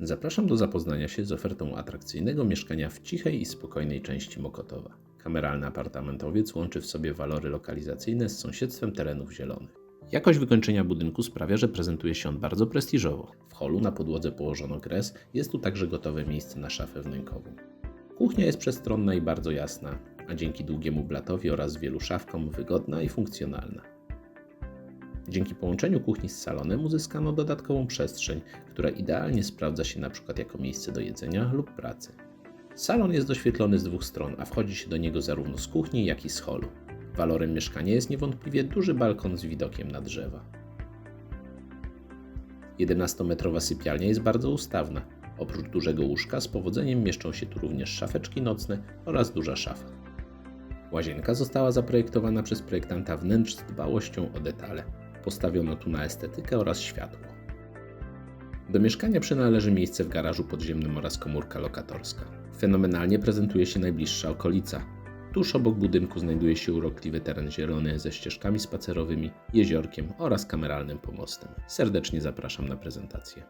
Zapraszam do zapoznania się z ofertą atrakcyjnego mieszkania w cichej i spokojnej części Mokotowa. Kameralny apartamentowiec łączy w sobie walory lokalizacyjne z sąsiedztwem terenów zielonych. Jakość wykończenia budynku sprawia, że prezentuje się on bardzo prestiżowo. W holu na podłodze położono kres, jest tu także gotowe miejsce na szafę wnękową. Kuchnia jest przestronna i bardzo jasna, a dzięki długiemu blatowi oraz wielu szafkom wygodna i funkcjonalna. Dzięki połączeniu kuchni z salonem uzyskano dodatkową przestrzeń, która idealnie sprawdza się np. jako miejsce do jedzenia lub pracy. Salon jest doświetlony z dwóch stron, a wchodzi się do niego zarówno z kuchni, jak i z holu. Walorem mieszkania jest niewątpliwie duży balkon z widokiem na drzewa. 11-metrowa sypialnia jest bardzo ustawna. Oprócz dużego łóżka z powodzeniem mieszczą się tu również szafeczki nocne oraz duża szafa. Łazienka została zaprojektowana przez projektanta wnętrz z dbałością o detale. Postawiono tu na estetykę oraz światło. Do mieszkania przynależy miejsce w garażu podziemnym oraz komórka lokatorska. Fenomenalnie prezentuje się najbliższa okolica. Tuż obok budynku znajduje się urokliwy teren zielony ze ścieżkami spacerowymi, jeziorkiem oraz kameralnym pomostem. Serdecznie zapraszam na prezentację.